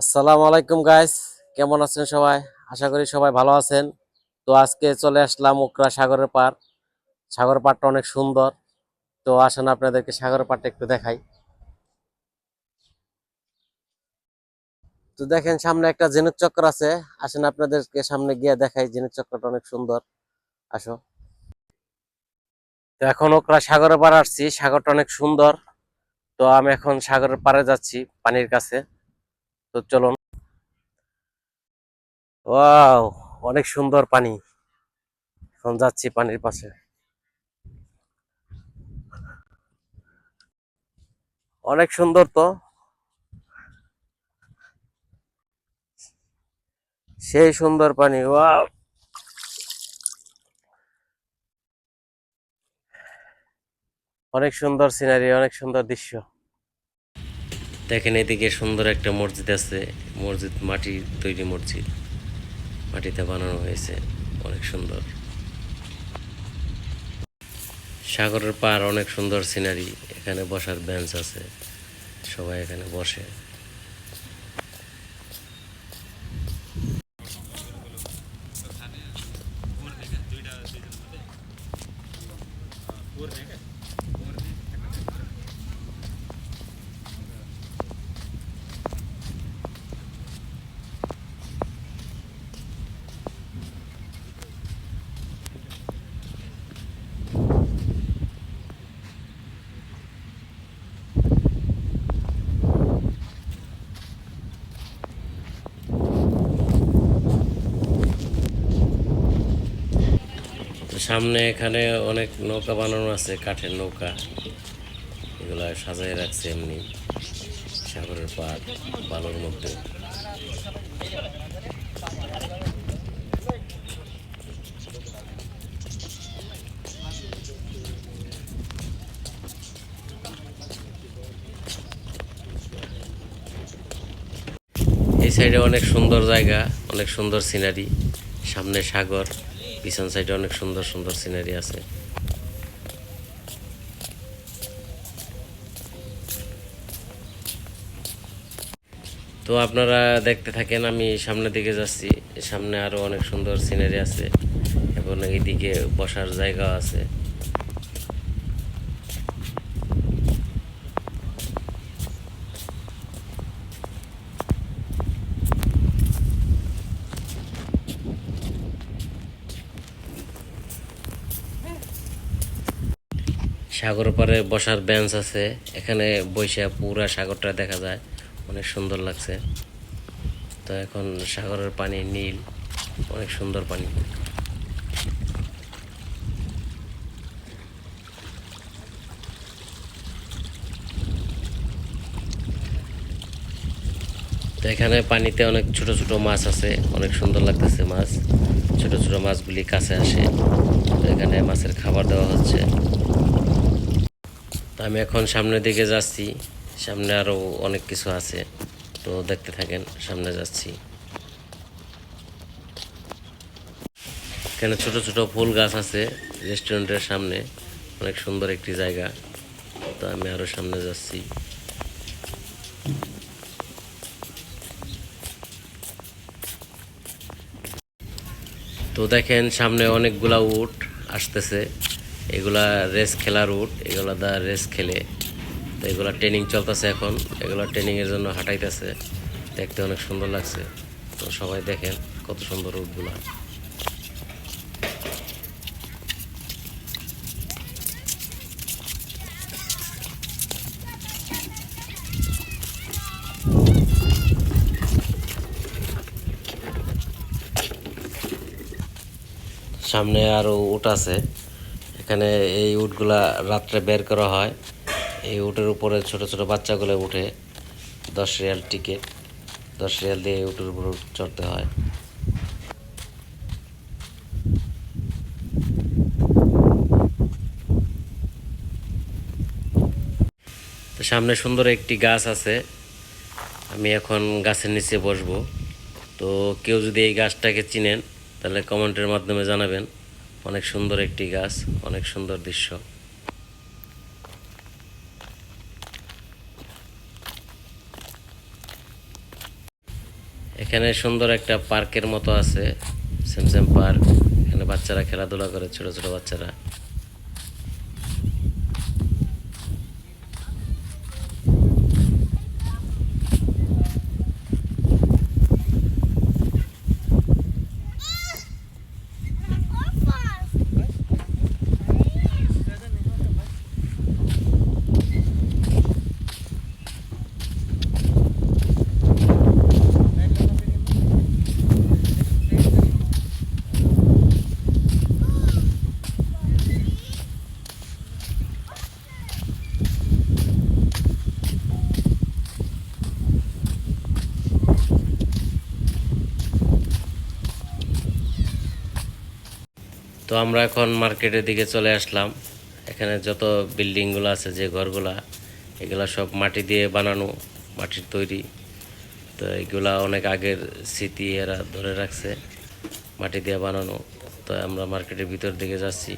আসসালামু আলাইকুম গাইস কেমন আছেন সবাই? আশা করি সবাই ভালো আছেন। তো আজকে চলে আসলাম উকরা সাগরের পার সাগর পাড়টা অনেক সুন্দর। তো আসেন আপনাদেরকে সাগরের পাড়টা একটু দেখাই। তো দেখেন, সামনে একটা ঝিনুক চক্র আছে। আসেন আপনাদেরকে সামনে গিয়ে দেখাই ঝিনুক চক্রটা অনেক সুন্দর। আসো। তো এখন ওকরা সাগরের পাড় আসছি। সাগরটা অনেক সুন্দর। তো আমি এখন সাগরের পাড়ে যাচ্ছি পানির কাছে। তো চলুন। অনেক সুন্দর পানি। এখন যাচ্ছি পানির পাশে। অনেক সুন্দর তো। সেই সুন্দর পানি, ওয়াও। অনেক সুন্দর সিনারি, অনেক সুন্দর দৃশ্য। দেখেন এদিকে সুন্দর একটা মসজিদ আছে, মসজিদ মাটির তৈরি মসজিদ। মাটিতে বানানো হয়েছে, অনেক সুন্দর। সাগরের পার অনেক সুন্দর সিনারি এখানে বসার বেঞ্চ আছে, সবাই এখানে বসে। তো সামনে এখানে অনেক নৌকা বানানো আছে, কাঠের নৌকা। এগুলা সাজাই রাখছে এমনি, সাগরের পার বালুর মধ্যে। এই সাইডে অনেক সুন্দর জায়গা, অনেক সুন্দর সিনারি, সামনে সাগর। পিছন সাইডে অনেক সুন্দর সুন্দর সিনারি আছে। তো আপনারা দেখতে থাকেন, আমি সামনের দিকে যাচ্ছি। সামনে আরও অনেক সুন্দর সিনারি আছে এবং এইদিকে বসার জায়গা আছে। সাগর পারে বসার বেঞ্চ আছে। এখানে বসে পুরা সাগরটা দেখা যায়। অনেক সুন্দর লাগছে। তো এখন সাগরের পানি নীল, অনেক সুন্দর পানি। তো এখানে পানিতে অনেক ছোট ছোট মাছ আছে। অনেক সুন্দর লাগতেছে মাছ। ছোট ছোট মাছগুলি কাছে আসে। তো এখানে মাছের খাবার দেওয়া হচ্ছে। আমি এখন সামনের দিকে যাচ্ছি। সামনে আরও অনেক কিছু আছে। তো দেখতে থাকেন, সামনে যাচ্ছি। এখানে ছোট ছোট ফুল গাছ আছে রেস্টুরেন্টের সামনে। অনেক সুন্দর একটি জায়গা। তো আমি আরও সামনে যাচ্ছি। তো দেখেন, সামনে অনেকগুলা উট আসতেছে। এগুলা রেস খেলার উট এগুলা দা রেস খেলে। তো এগুলা ট্রেনিং চলতেছে এখন, এগুলা ট্রেনিংয়ের জন্য হাঁটাইতেছে। দেখতে অনেক সুন্দর লাগছে। তো সবাই দেখেন কত সুন্দর উটগুলা সামনে আরও উট আছে। এখানে এই উটগুলা রাত্রে বের করা হয়। এই উটের উপরে ছোট ছোট বাচ্চাগুলো উঠে দশ রিয়াল টিকিট, দশ রিয়াল দিয়ে উটের উপর চড়তে হয়। তো সামনে সুন্দর একটি গাছ আছে। আমি এখন গাছের নিচে বসবো। তো কেউ যদি এই গাছটাকে চিনেন, তাহলে কমেন্টের মাধ্যমে জানাবেন। অনেক সুন্দর একটি গাছ, অনেক সুন্দর দৃশ্য। এখানে সুন্দর একটা পার্কের মতো আছে সেমসেম পার্ক। এখানে বাচ্চারা খেলাধুলা করে, ছোট ছোট বাচ্চারা। তো আমরা এখন মার্কেটের দিকে চলে আসলাম। এখানে যত বিল্ডিংগুলো আছে, যে ঘরগুলা, এগুলা সব মাটি দিয়ে বানানো, মাটির তৈরি। তো এগুলা অনেক আগের স্মৃতি এরা ধরে রাখছে, মাটি দিয়ে বানানো। তো আমরা মার্কেটের ভিতর দিকে যাচ্ছি।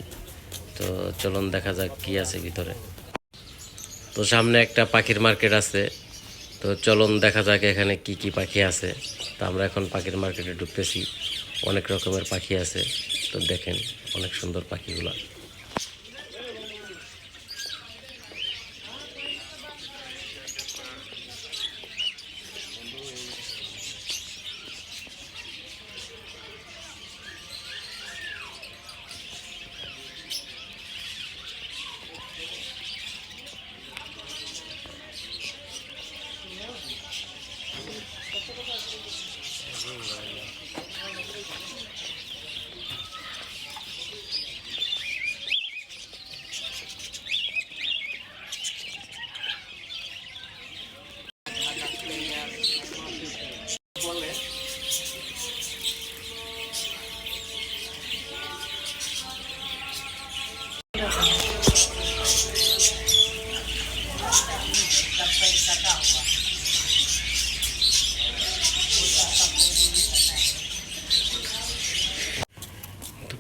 তো চলুন দেখা যাক কি আছে ভিতরে। তো সামনে একটা পাখির মার্কেট আছে। তো চলুন দেখা যাক এখানে কি কি পাখি আছে। তো আমরা এখন পাখির মার্কেটে ঢুকতেছি। অনেক রকমের পাখি আছে। তো দেখেন, অনেক সুন্দর পাখিগুলো।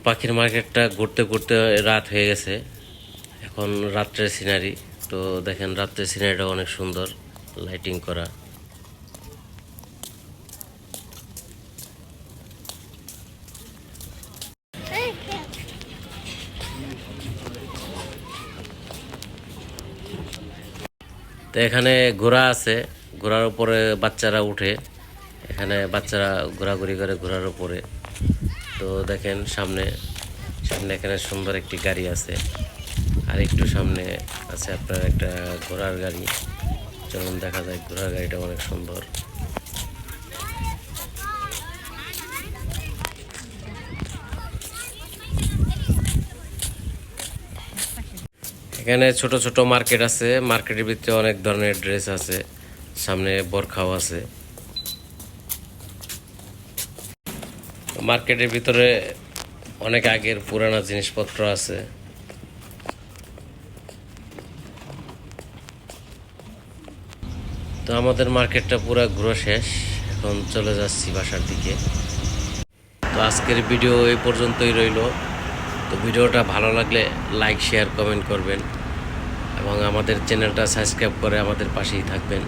পাখির মার্কেটটা ঘুরতে ঘুরতে রাত হয়ে গেছে। এখন রাত্রের সিনারি তো দেখেন রাত্রের সিনারিটা অনেক সুন্দর লাইটিং করা। তো এখানে ঘোড়া আছে, ঘোড়ার উপরে বাচ্চারা উঠে। এখানে বাচ্চারা ঘোরাঘুরি করে ঘোড়ার উপরে। তো দেখেন, সামনে সামনে এখানে সুন্দর একটি গাড়ি আছে। আর একটু সামনে আছে আপনার একটা ঘোড়ার গাড়ি। যেমন দেখা যায় ঘোড়ার গাড়িটা অনেক সুন্দর। এখানে ছোট ছোট মার্কেট আছে। মার্কেটের ভিতরে অনেক ধরনের ড্রেস আছে। সামনে বরখাও আছে। মার্কেটের ভিতরে অনেক আগের পুরানা জিনিসপত্র আছে। তো আমাদের মার্কেটটা পুরো ঘুরে শেষ। এখন চলে যাচ্ছি বাসার দিকে। তো আজকের ভিডিও এই পর্যন্তই রইল। তো ভিডিওটা ভালো লাগলে লাইক, শেয়ার, কমেন্ট করবেন এবং আমাদের চ্যানেলটা সাবস্ক্রাইব করে আমাদের পাশেই থাকবেন।